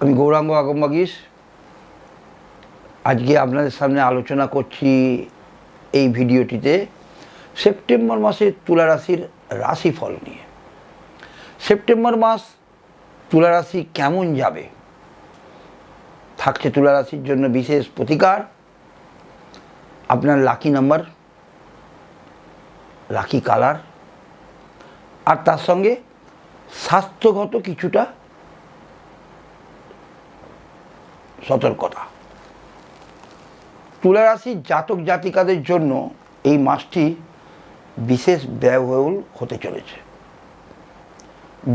আমি গৌরাঙ্গ আগমবাগিস আজকে আপনাদের সামনে আলোচনা করছি এই ভিডিওটিতে সেপ্টেম্বর মাসের তুলা রাশির রাশিফল নিয়ে। সেপ্টেম্বর মাস তুলা রাশি কেমন যাবে? থাকছে তুলা রাশির জন্য বিশেষ প্রতিকার। আপনার লাকি নাম্বার লাকি কালার আর তার সঙ্গে স্বাস্থ্যগত কিছুটা সতর্কতা। তুলা রাশির জাতক জাতিকাদের জন্য এই মাসটি বিশেষ ব্যয়বহুল হতে চলেছে।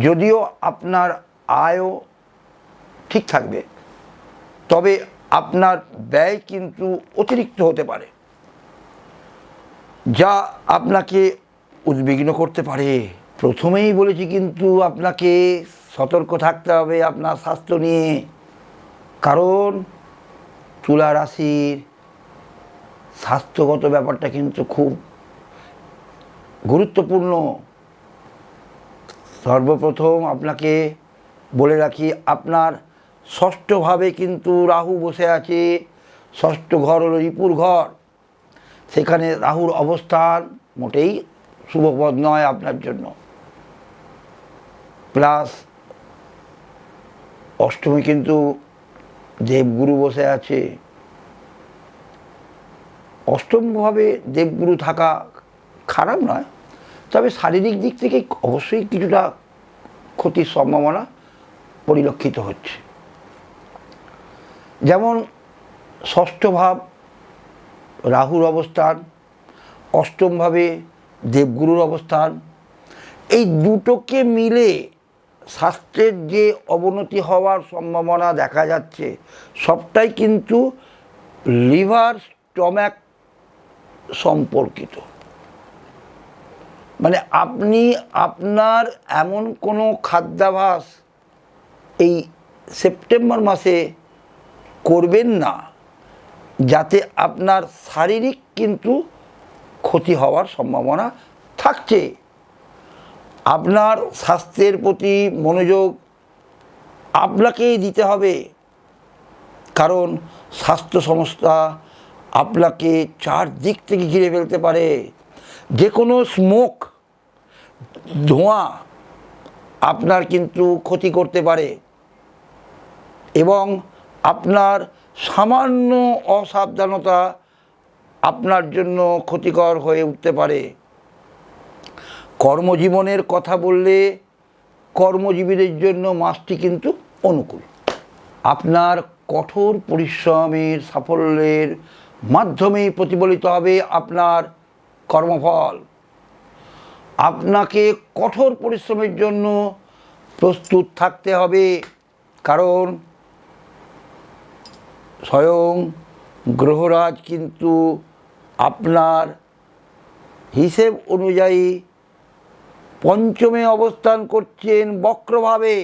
যদিও আপনার আয়ও ঠিক থাকবে, তবে আপনার ব্যয় কিন্তু অতিরিক্ত হতে পারে, যা আপনাকে উদ্বিগ্ন করতে পারে। প্রথমেই বলেছি কিন্তু আপনাকে সতর্ক থাকতে হবে আপনার স্বাস্থ্য নিয়ে। কারণ তুলা রাশির স্বাস্থ্যগত ব্যাপারটা কিন্তু খুব গুরুত্বপূর্ণ। সর্বপ্রথম আপনাকে বলে রাখি, আপনার ষষ্ঠভাবে কিন্তু রাহু বসে আছে, ষষ্ঠ ঘর হলো রিপুর ঘর। সেখানে রাহুর অবস্থান মোটেই শুভপদ নয় আপনার জন্য। প্লাস অষ্টমী কিন্তু দেবগুরু বসে আছে। অষ্টমভাবে দেবগুরু থাকা খারাপ নয়, তবে শারীরিক দিক থেকে অবশ্যই কিছুটা ক্ষতির সম্ভাবনা পরিলক্ষিত হচ্ছে। যেমন ষষ্ঠ ভাব রাহুর অবস্থান অষ্টমভাবে দেবগুরুর অবস্থান, এই দুটোকে মিলে স্বাস্থ্যের যে অবনতি হওয়ার সম্ভাবনা দেখা যাচ্ছে, সবটাই কিন্তু লিভার স্টম্যাক সম্পর্কিত। মানে আপনি আপনার এমন কোনো খাদ্যাভাস এই সেপ্টেম্বর মাসে করবেন না, যাতে আপনার শারীরিক কিন্তু ক্ষতি হওয়ার সম্ভাবনা থাকছে। আপনার স্বাস্থ্যের প্রতি মনোযোগ আপনাকেই দিতে হবে। কারণ স্বাস্থ্য সংস্থা আপনাকে চারদিক থেকে ঘিরে ফেলতে পারে। যে কোনো স্মোক ধোঁয়া আপনার কিন্তু ক্ষতি করতে পারে। এবং আপনার সামান্য অসাবধানতা আপনার জন্য ক্ষতিকর হয়ে উঠতে পারে। কর্মজীবনের কথা বললে কর্মজীবীদের জন্য মাসটি কিন্তু অনুকূল। আপনার কঠোর পরিশ্রমের সাফল্যের মাধ্যমেই প্রতিফলিত হবে আপনার কর্মফল। আপনাকে কঠোর পরিশ্রমের জন্য প্রস্তুত থাকতে হবে, কারণ স্বয়ং গ্রহরাজ কিন্তু আপনার হিসেব অনুযায়ী পঞ্চমে অবস্থান করছেন বক্রভাবে।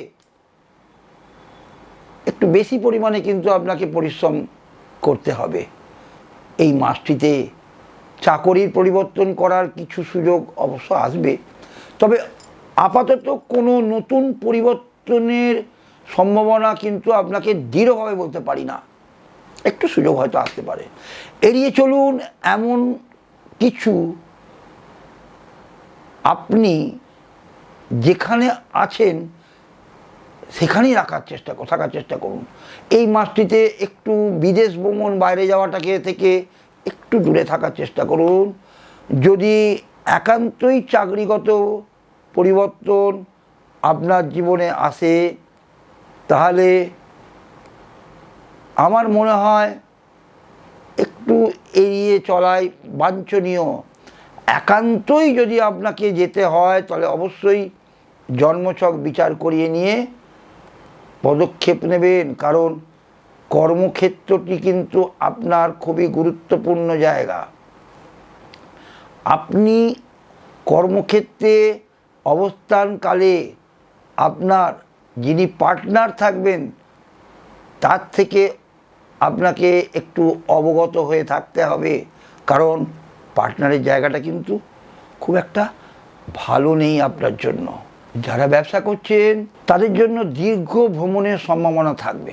একটু বেশি পরিমাণে কিন্তু আপনাকে পরিশ্রম করতে হবে। এই মাসটিতে চাকরির পরিবর্তন করার কিছু সুযোগ অবশ্য আসবে। তবে আপাতত কোনো নতুন পরিবর্তনের সম্ভাবনা কিন্তু আপনাকে দৃঢ়ভাবে বলতে পারি না। একটু সুযোগ হয়তো আসতে পারে। এড়িয়ে চলুন এমন কিছু আপনি যেখানে আছেন, সেখানেই রাখার চেষ্টা থাকার চেষ্টা করুন। এই মাসটিতে একটু বিদেশ ভ্রমণ, বাইরে যাওয়াটাকে থেকে একটু দূরে থাকার চেষ্টা করুন। যদি একান্তই চাকরিগত পরিবর্তন আপনার জীবনে আসে, তাহলে আমার মনে হয় একটু এড়িয়ে চলাই বাঞ্ছনীয়। একান্তই যদি আপনাকে যেতে হয়, তাহলে অবশ্যই জন্মছক বিচার করিয়ে নিয়ে পদক্ষেপ নেবেন, কারণ কর্মক্ষেত্রটি কিন্তু আপনার খুবই গুরুত্বপূর্ণ জায়গা। আপনি কর্মক্ষেত্রে অবস্থানকালে আপনার যিনি পার্টনার থাকবেন, তার থেকে আপনাকে একটু অবগত হয়ে থাকতে হবে, কারণ পার্টনারের জায়গাটা কিন্তু খুব একটা ভালো নেই আপনার জন্য। যারা ব্যবসা করছেন, তাদের জন্য দীর্ঘ ভ্রমণের সম্ভাবনা থাকবে।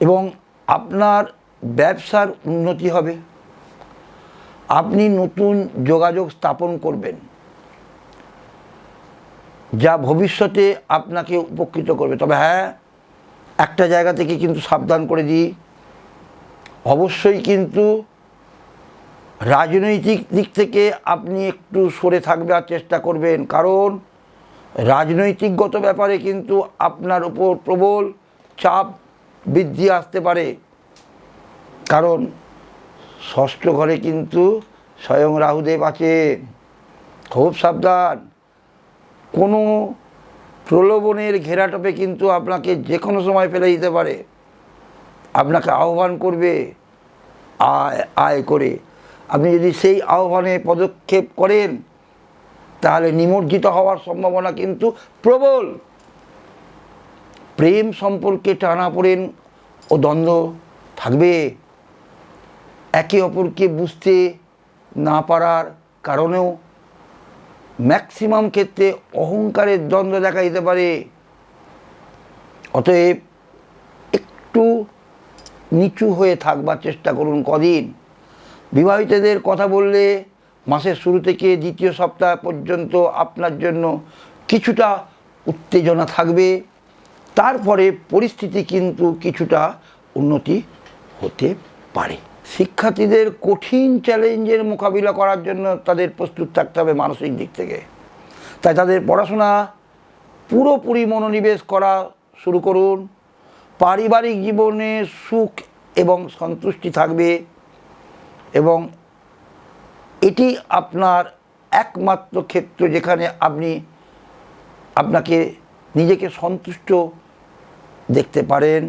এবং আপনার ব্যবসার উন্নতি হবে। আপনি নতুন যোগাযোগ স্থাপন করবেন, যা ভবিষ্যতে আপনাকে উপকৃত করবে। তবে হ্যাঁ একটা জায়গা থেকে কিন্তু সাবধান করে দিই। অবশ্যই কিন্তু রাজনৈতিক দিক থেকে আপনি একটু সরে থাকবার চেষ্টা করবেন। কারণ রাজনৈতিকগত ব্যাপারে কিন্তু আপনার উপর প্রবল চাপ বৃদ্ধি আসতে পারে। কারণ ষষ্ঠ ঘরে কিন্তু স্বয়ং রাহুদেব আছে খুব সাবধান। কোনো প্রলোভনের ঘেরাটোপে কিন্তু আপনাকে যে কোনো সময় ফেলে দিতে পারে। আপনাকে আহ্বান করবে আয় আয় করে। আপনি যদি সেই আহ্বানে পদক্ষেপ করেন তাহলে নিমজ্জিত হওয়ার সম্ভাবনা কিন্তু প্রবল। প্রেম সম্পর্কে টানাপোড়েন ও দ্বন্দ্ব থাকবে। একে অপরকে বুঝতে না পারার কারণেও ম্যাক্সিমাম ক্ষেত্রে অহংকারের দ্বন্দ্ব দেখা দিতে পারে। অতএব একটু নিচু হয়ে থাকবার চেষ্টা করুন কদিন। বিবাহিতদের কথা বললে মাসের শুরু থেকে দ্বিতীয় সপ্তাহ পর্যন্ত আপনার জন্য কিছুটা উত্তেজনা থাকবে। তারপরে পরিস্থিতি কিন্তু কিছুটা উন্নতি হতে পারে। শিক্ষার্থীদের কঠিন চ্যালেঞ্জের মোকাবিলা করার জন্য তাদের প্রস্তুত থাকতে হবে মানসিক দিক থেকে। তাই তাদের পড়াশোনা পুরোপুরি মনোনিবেশ করা শুরু করুন। পারিবারিক জীবনে সুখ এবং সন্তুষ্টি থাকবে এবং এটি আপনার একমাত্র ক্ষেত্র যেখানে আপনি আপনাকে নিজেকে সন্তুষ্ট দেখতে পারেন,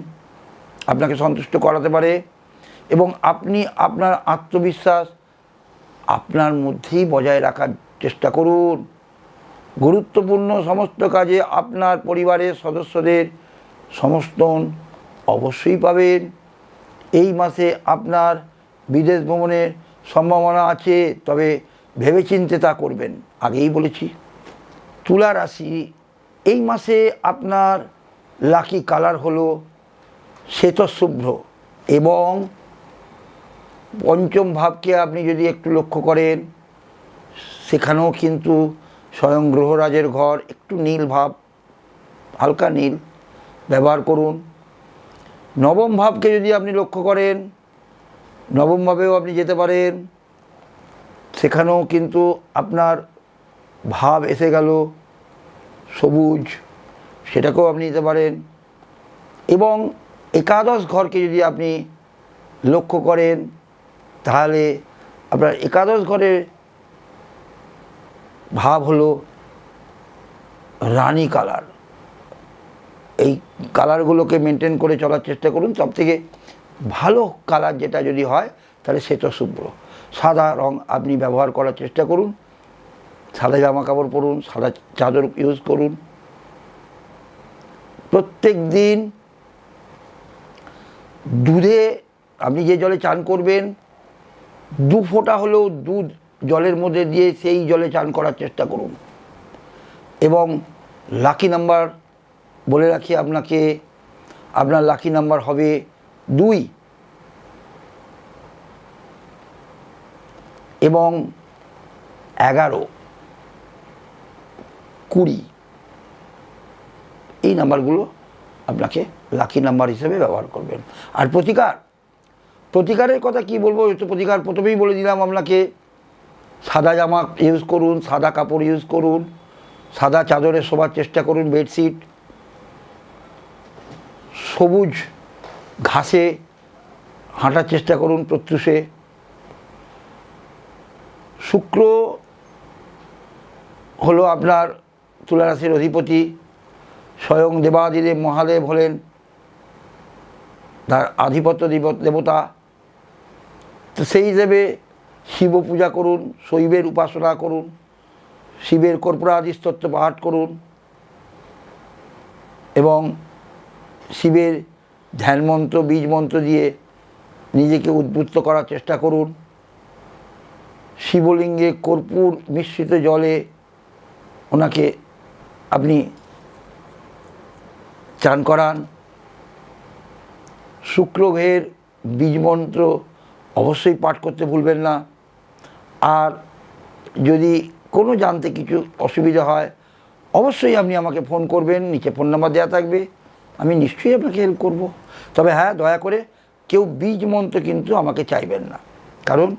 আপনাকে সন্তুষ্ট করাতে পারে এবং আপনি আপনার আত্মবিশ্বাস আপনার মধ্যেই বজায় রাখার চেষ্টা করুন। গুরুত্বপূর্ণ সমস্ত কাজে আপনার পরিবারের সদস্যদের সমর্থন অবশ্যই পাবেন। এই মাসে আপনার বিদেশ ভ্রমণের সম্ভাবনা আছে, তবে ভেবেচিন্তে তা করবেন। আগেই বলেছি। তুলা রাশি, এই মাসে আপনার লাকি কালার হলো শ্বেতশুভ্র এবং পঞ্চম ভাবকে আপনি যদি একটু লক্ষ্য করেন, সেখানেও কিন্তু স্বয়ং গ্রহরাজের ঘর, একটু নীল ভাব, হালকা নীল, ব্যবহার করুন। নবম ভাবকে যদি আপনি লক্ষ্য করেন নবম ভাবেও আপনি যেতে পারেন। সেখানেও কিন্তু আপনার ভাব এসে গেল, সবুজ, সেটাকেও আপনি নিতে পারেন। এবং একাদশ ঘরকে যদি আপনি লক্ষ্য করেন, তাহলে আপনার একাদশ ঘরের ভাব হলো রানী কালার। এই কালারগুলোকে মেনটেন করে চলার চেষ্টা করুন। সব থেকে ভালো কালার যেটা যদি হয়, তাহলে সেটা শুভ্র। সাদা রং আপনি ব্যবহার করার চেষ্টা করুন। সাদা জামা কাপড় পরুন, সাদা চাদর ইউজ করুন। প্রত্যেক দিন দুধে আপনি যে জলে চান করবেন, দু ফোঁটা হলেও দুধ জলের মধ্যে দিয়ে সেই জলে চান করার চেষ্টা করুন। এবং লাকি নাম্বার বলে রাখি আপনাকে, আপনার লাকি নাম্বার হবে দুই। এবং এগারো। কুড়ি। এই নাম্বারগুলো আপনাকে লাকি নাম্বার হিসেবে ব্যবহার করবেন। আর প্রতিকার। প্রতিকারের কথা কি বলব? তো প্রতিকার প্রথমেই বলে দিলাম আপনাকে। সাদা জামা ইউজ করুন, সাদা কাপড় ইউজ করুন, সাদা চাদরে শোবার চেষ্টা করুন বেডশিট সবুজ ঘাসে হাঁটার চেষ্টা করুন প্রত্যুষে। শুক্র হলো আপনার তুলারাশির অধিপতি, স্বয়ং দেবাদিদেব মহাদেব হলেন তার আধিপত্য দেব- দেবতা। তো সেই হিসেবে শিব পূজা করুন, শৈবের উপাসনা করুন, শিবের কর্পূরাদি স্তোত্র পাঠ করুন এবং শিবের ধ্যান মন্ত্র বীজ মন্ত্র দিয়ে নিজেকে উদ্বুদ্ধ করার চেষ্টা করুন। শিবলিঙ্গে কর্পূর মিশ্রিত জলে ওনাকে আপনি চান করান। শুক্র গ্রহের বীজ মন্ত্র অবশ্যই পাঠ করতে ভুলবেন না। আর যদি কোনো জানতে কিছু অসুবিধা হয়, অবশ্যই আপনি আমাকে ফোন করবেন, নিচে ফোন নাম্বার দেওয়া থাকবে। আমি নিশ্চয়ই আপনাকে হেল্প করব। তবে হ্যাঁ দয়া করে কেউ বীজ মন্ত্র কিন্তু আমাকে চাইবেন না। কারণ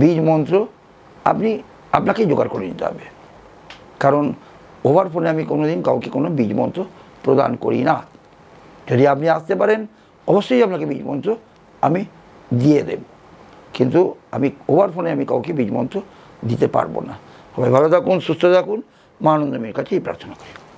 বীজ মন্ত্র আপনি, আপনাকেই জোগাড় করে নিতে হবে। কারণ ওভার ফোনে আমি কোনোদিন কাউকে কোনো বীজ মন্ত্র প্রদান করি না। যদি আপনি আসতে পারেন, অবশ্যই আপনাকে বীজ মন্ত্র আমি দিয়ে দেব। কিন্তু আমি ওভার ফোনে আমি কাউকে বীজ মন্ত্র দিতে পারব না। সবাই ভালো থাকুন, সুস্থ থাকুন। মা আনন্দমের কাছে এই প্রার্থনা করি।